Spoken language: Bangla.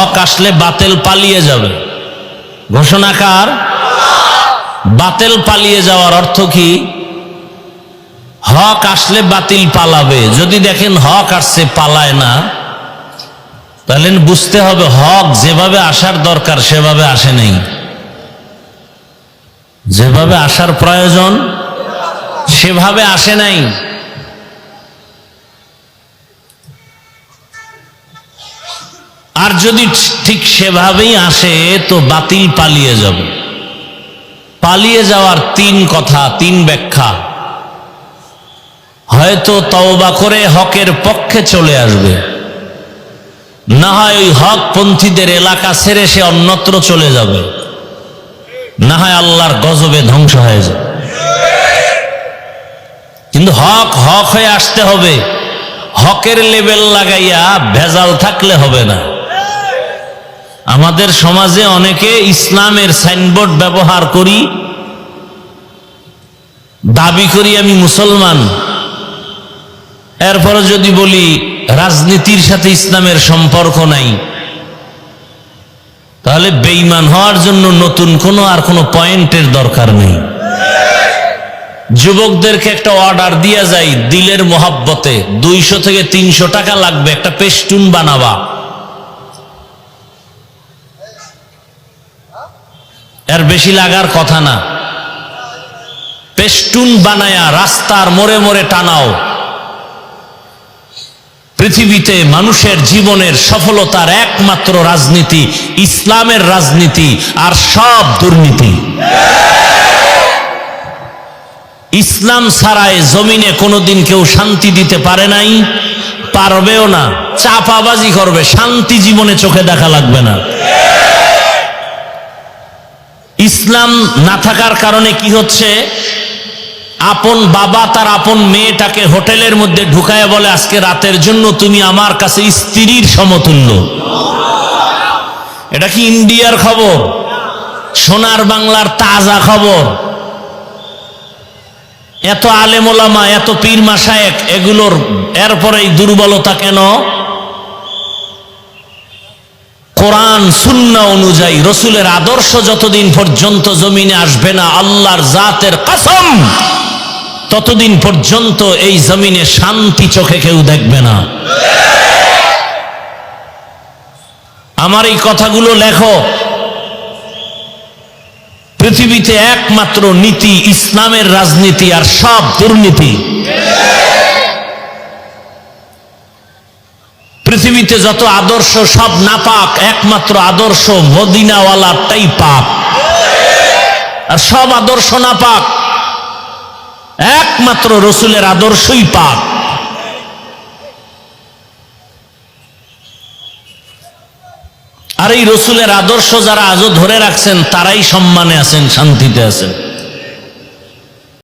হক আসলে বাতেল পালিয়ে যাবে। ঘোষণাকার বাতেল পালিয়ে যাওয়ার অর্থ কি? হক আসলে বাতিল পালাবে। যদি দেখেন হক আসছে পালায় না, তাহলে বুঝতে হবে হক যেভাবে আসার দরকার সেভাবে আসে নেই। যেভাবে আসার প্রয়োজন সেভাবে আসে নাই। আর যদি ঠিক সেভাবেই আসে, তো বাতিল পালিয়ে যাবে। পালিয়ে যাওয়ার তিন কথা, তিন ব্যাখ্যা। হয়তো তওবা করে হকের পক্ষে চলে আসবে। না হয় ওই হক পন্থীদের এলাকা ছেড়ে সে অন্যত্র চলে যাবে। না হয় আল্লাহর গজবে ধ্বংস হয়ে যাবে। কিন্তু হক হক হয়ে আসতে হবে। হকের লেবেল লাগাইয়া ভেজাল থাকলে হবে না। আমাদের সমাজে অনেকে ইসলামের সাইনবোর্ড ব্যবহার করি। দাবি করি আমি মুসলমান। এরপরে যদি বলি, রাজনীতির সাথে ইসলামের সম্পর্ক নাই। তাহলে বেইমান হওয়ার জন্য নতুন কোনো আর কোনো পয়েন্টের দরকার নেই। যুবকদেরকে একটা অর্ডার দিয়া যায় দিলের মোহাব্বতে। দুইশো থেকে তিনশো টাকা লাগবে একটা পেস্টুন বানাবা। বেশি লাগার কথা না। পেস্টুন বানায়া রাস্তার মোড়ে মোড়ে টানাও। পৃথিবীতে মানুষের জীবনের সফলতার একমাত্র রাজনীতি ইসলামের রাজনীতি আর সব দুর্নীতি। ইসলাম ছাড়াই জমিনে কোনোদিন কেউ শান্তি দিতে পারে নাই, পারবেও না, চাপাবাজি করবে, শান্তি জীবনে চোখে দেখা লাগবে না। ইসলাম না থাকার কারণে কি হচ্ছে? আপন বাবা তার আপন মেয়েটাকে হোটেলের মধ্যে ঢুকায় বলে, আজকে রাতের জন্য তুমি আমার কাছে স্ত্রীর সমতুল্য। এটা কি ইন্ডিয়ার খবর? সোনার বাংলার তাজা খবর? এত আলেমোলামা, এত পীর মাসায়েক এগুলোর এরপরে এই দুর্বলতা কেন? কোরআন সুন্না অনুযায়ী রসুলের আদর্শ যতদিন পর্যন্ত জমিনে আসবে না, আল্লাহর জাতের কসম ততদিন পর্যন্ত এই জমিনে শান্তি চোখে কেউ দেখবে না। আমার এই কথাগুলো লেখো। পৃথিবীতে একমাত্র নীতি ইসলামের রাজনীতি আর সব দুর্নীতি। পৃথিবীতে যত আদর্শ সব নাপাক, একমাত্র আদর্শ মদিনাওয়ালাটাই পাক আর সব আদর্শ নাপাক, একমাত্র রসুলের আদর্শই পাক আর এই রসুলের আদর্শ যারা আজও ধরে রাখছেন, তারাই সম্মানে আছেন, শান্তিতে আছেন।